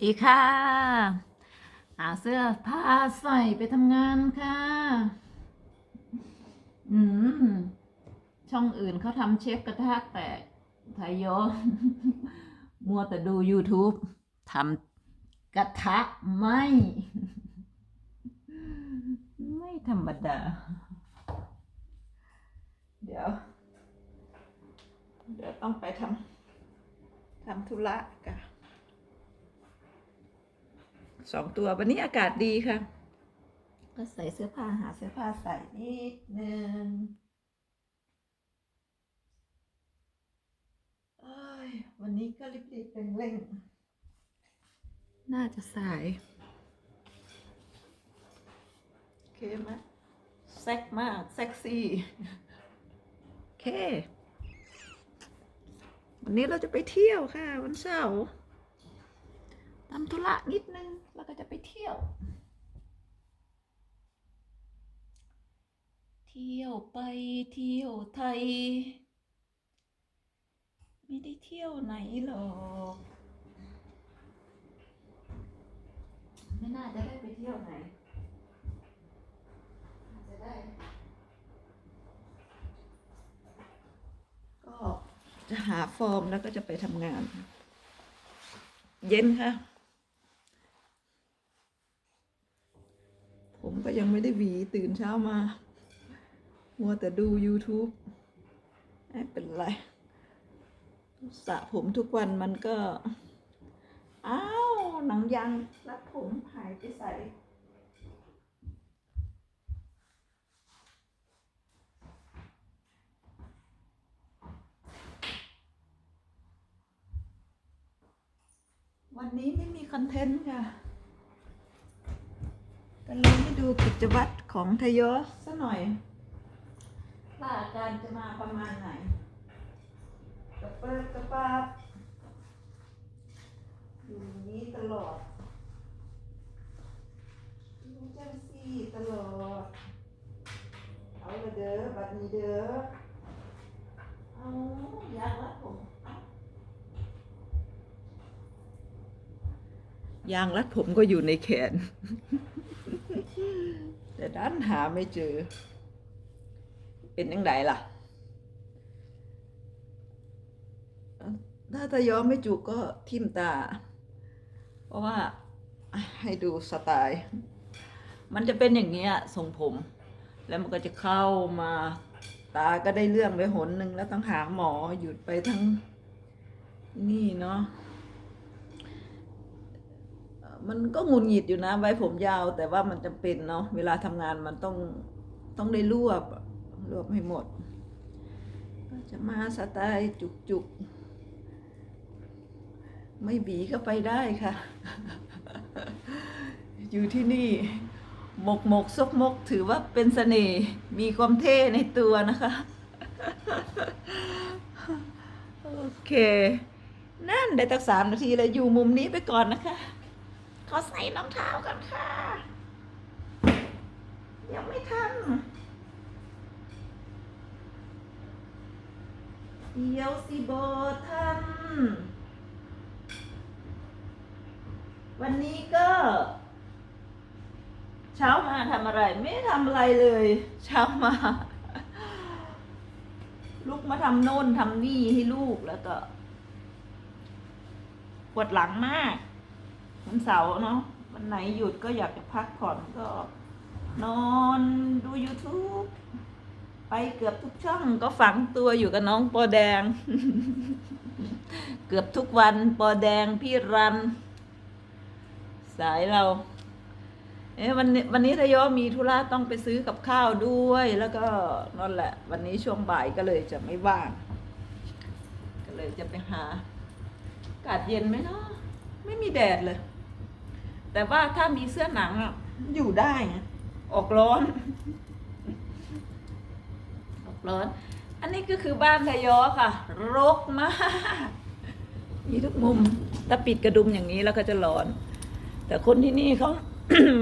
ดีค่ะ หาเสื้อผ้าใส่ไปทำงานค่ะ อืม ช่องอื่นเขาทำเชฟกระทะแตกไทยโยมัวแต่ดู YouTube ทำกระทะไม่ ไม่ธรรมดา เดี๋ยว เดี๋ยวต้องไปทำทำธุระกัน สองตัววันนี้อากาศดีค่ะ ก็ใส่เสื้อผ้าหาเสื้อผ้าใส่นิดนึงเอ้ยวันนี้ก็รีบๆเร่งๆน่าจะสาย โอเคไหมแซ็กมากเซ็กซี่ โอเค วันนี้เราจะไปเที่ยวค่ะ วันเสาร์ ทำธุระนิดนึง แล้วก็จะไปเที่ยว เที่ยวไปเที่ยวไทย ไม่ได้เที่ยวไหนหรอกไม่น่าจะได้ไปเที่ยวไหนจะได้ ก็จะหาฟอร์มแล้วก็จะไปทำงาน เย็นค่ะ ผมก็ยังไม่ได้หวีตื่นเช้ามามัวแต่ดู YouTube ไม่เป็นไรสระผมทุกวันมันก็ อ้าว หนังยางรัดผมหายไปใส่วันนี้ไม่มีคอนเทนต์ค่ะ ก็เลยให้ดูกิจวัตรของทยศซะหน่อย ว่าอาการจะมาประมาณไหนกระเปิดกระปาบอยู่อย่างนี้ตลอดอยู่จังซี่ตลอด เอาละเด้อบัดนี้เด้อ เอาอยากรัดผมยางรัดผมก็อยู่ในแขน แต่ด้านหาไม่เจอ เป็นยังไงล่ะ ถ้าตาย้อมไม่จุกก็ทิ่มตา เพราะว่าให้ดูสไตล์ มันจะเป็นอย่างเงี้ยทรงผม แล้วมันก็จะเข้ามาตาก็ได้เรื่องไปหนหนึ่งแล้วต้องหาหมอหยุดไปทั้งนี่เนาะ มันก็งุดหงิดอยู่นะ ไว้ผมยาว แต่ว่ามันจำเป็นเนาะเวลาทำงานมันต้องต้องได้รวบรวบให้หมด ก็จะมาสไตล์จุกจุกๆ ไม่บีก็ไปได้ค่ะ อยู่ที่นี่หมกหมกซกมกถือว่าเป็นเสน่ห์มีความเท่ในตัวนะคะ โอเค นั่นได้ตักสามนาทีเลยอยู่มุมนี้ไปก่อนนะคะ อใส่รองเท้ากันค่ะ ยังไม่ทันเดี๋ยวสิบทันวันนี้ก็ เช้ามาทำอะไร ไม่ทำอะไรเลย เช้ามา ลุกมาทำโน่นทำนี่ให้ลูกแล้วก็ปวดหลังมาก วันเสาร์เนาะวันไหนหยุดก็อยากจะพักผ่อนก็ นอนดู YouTube ไปเกือบทุกช่องก็ฝังตัวอยู่กับน้องปอแดง เกือบทุกวันปอแดงพี่รัน สายเรา เอ๊ะวันนี้วันนี้ทยอมีธุระต้องไปซื้อกับข้าวด้วย แล้วก็นั่นแหละ วันนี้ช่วงบ่ายก็เลยจะไม่ว่าง ก็เลยจะไปหาอากาศเย็นไหมเนาะไม่มีแดดเลย แต่ว่าถ้ามีเสื้อหนังอะอยู่ได้ไงออกร้อน ออกร้อน อันนี้ก็คือบ้านทยอค่ะ รกมาก มีทุกมุม ถ้าปิดกระดุมอย่างนี้แล้วก็จะร้อน แต่คนที่นี่เขา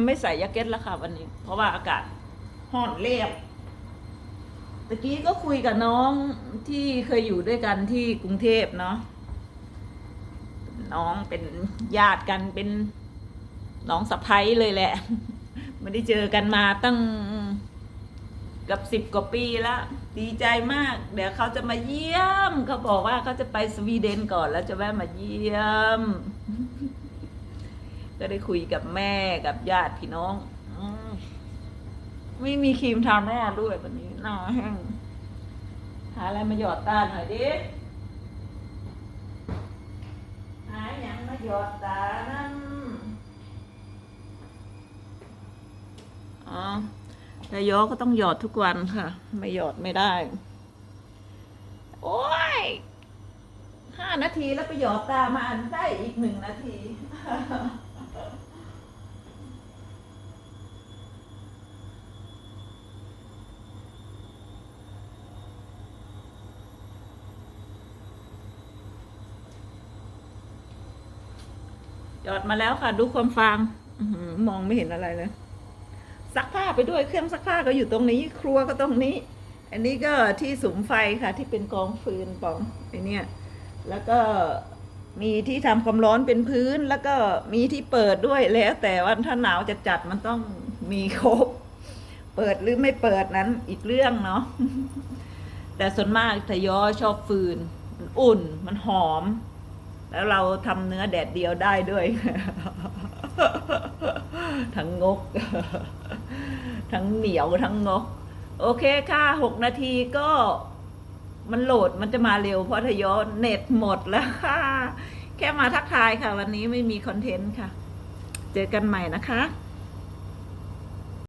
ไม่ใส่แจ็คเก็ตแล้วค่ะวันนี้ เพราะว่าอากาศห้อนเรียบตะกี้ก็คุยกับน้องที่เคยอยู่ด้วยกันที่กรุงเทพเนาะน้องเป็นญาติกันเป็น น้องสะพ้ยเลยแหละ ไม่ได้เจอกันมาตั้งกับสิบกว่าปีแล้วดีใจมาก เดี๋ยวเขาจะมาเยี่ยม เขาบอกว่าเขาจะไปสวีเดนก่อนแล้วจะแวะมาเยี่ยม ก็ได้คุยกับแม่กับญาติพี่น้องอไม่มีครีมทาหน้าด้วยวันนี้หน้าแห้งหาอะไรมาหยอดตาหน่อยดิหาอย่างมาหยอดตานั่น อ๋อแต่ยอก็ต้องหยอดทุกวันค่ะ ไม่หยอดไม่ได้ โอ้ยห้านาทีแล้วไปหยอดตามาได้อีกหนึ่งนาทีหยอดมาแล้วค่ะ ดูความฟางมองไม่เห็นอะไรเลย ซักผ้าไปด้วยเครื่องซักผ้าก็อยู่ตรงนี้ ครัวก็ตรงนี้ อันนี้ก็ที่สุมไฟค่ะที่เป็นกองฟืนปองไอเนี่ยแล้วก็มีที่ทำความร้อนเป็นพื้น แล้วก็มีที่เปิดด้วยแล้วแต่ว่าถ้าหนาวจะจัดมันต้องมีครบ เปิดหรือไม่เปิดนั้นอีกเรื่องเนาะแต่ส่วนมากทยอชอบฟืนมันอุ่นมันหอม แล้วเราทำเนื้อแดดเดียวได้ด้วย ทั้งงก ทั้งเหนียวทั้งงก โอเคค่ะหกนาทีก็มันโหลดมันจะมาเร็วเพราะทยอเน็ตหมดแล้วค่ะ แค่มาทักทายค่ะ วันนี้ไม่มีคอนเทนต์ค่ะ เจอกันใหม่นะคะ